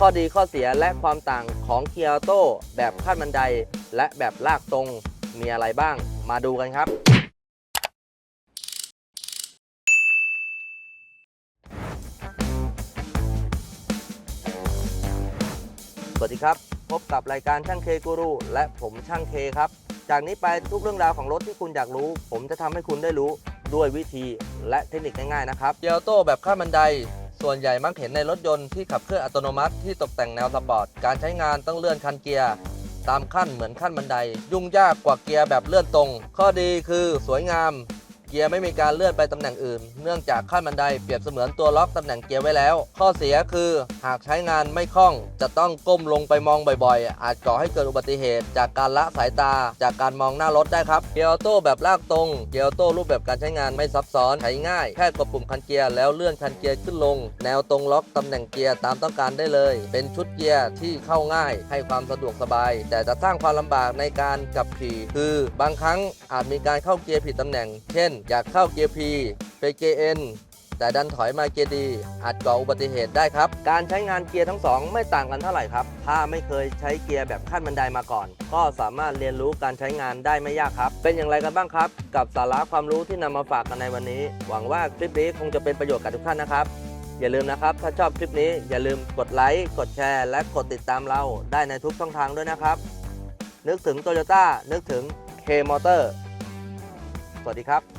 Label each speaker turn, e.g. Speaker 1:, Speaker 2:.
Speaker 1: ข้อดีข้อเสียและความต่างของเกียร์โต้แบบขั้นบันได และแบบลากตรงมีอะไรบ้าง มาดูกันครับ สวัสดีครับ พบกับรายการช่างเคกูรูและผมช่างเคครับ จากนี้ไปทุกเรื่องราวของรถที่คุณอยากรู้ ผมจะทำให้คุณได้รู้ด้วยวิธีและเทคนิคง่ายๆนะครับเกียร์โต้แบบขั้นบันได ส่วนใหญ่มักเห็นในรถยนต์ที่ขับเคลื่อนอัตโนมัติที่ตกแต่งแนวสปอร์ต การใช้งานต้องเลื่อนคันเกียร์ตามขั้นเหมือนขั้นบันได ยุ่งยากกว่าเกียร์แบบเลื่อนตรง ข้อดีคือสวยงาม เกียร์ไม่มีการเลื่อนไปตำแหน่งอื่น เนื่องจากขั้นบันไดเปรียบเสมือนตัวล็อกตำแหน่งเกียร์ไว้แล้ว ข้อเสียคือหากใช้งานไม่คล่อง จะต้องก้มลงไปมองบ่อยๆ อาจก่อให้เกิดอุบัติเหตุ จากการละสายตา จากการมองหน้ารถได้ครับ เกียร์ออโต้แบบลากตรง เกียร์ออโต้รูปแบบการใช้งานไม่ซับซ้อน ใช้ง่าย แค่กดปุ่มคันเกียร์แล้วเลื่อนคันเกียร์ขึ้นลง แนวตรงล็อกตำแหน่งเกียร์ตามต้องการได้เลย เป็นชุดเกียร์ที่เข้าง่าย ให้ความสะดวกสบาย แต่จะสร้างความลำบากในการขับขี่ คือบางครั้งอาจมีการเข้าเกียร์ผิดตำแหน่ง เช่นอยากเข้าเกียร์ P ไปเกียร์ N แต่ดันถอยมาเกียร์ดีอาจก่ออุบัติเหตุได้ครับ การใช้งานเกียร์ทั้งสองไม่ต่างกันเท่าไหร่ครับ ถ้าไม่เคยใช้เกียร์แบบขั้นบันไดมาก่อน ก็สามารถเรียนรู้การใช้งานได้ไม่ยากครับ เป็นอย่างไรกันบ้างครับ กับสาระความรู้ที่นำมาฝากกันในวันนี้ หวังว่าคลิปนี้คงจะเป็นประโยชน์กับทุกท่านนะครับ อย่าลืมนะครับ ถ้าชอบคลิปนี้อย่าลืมกดไลค์กดแชร์ และกดติดตามเราได้ในทุกช่องทางด้วยนะครับ นึกถึงโตโยต้านึกถึง K Motor สวัสดีครับ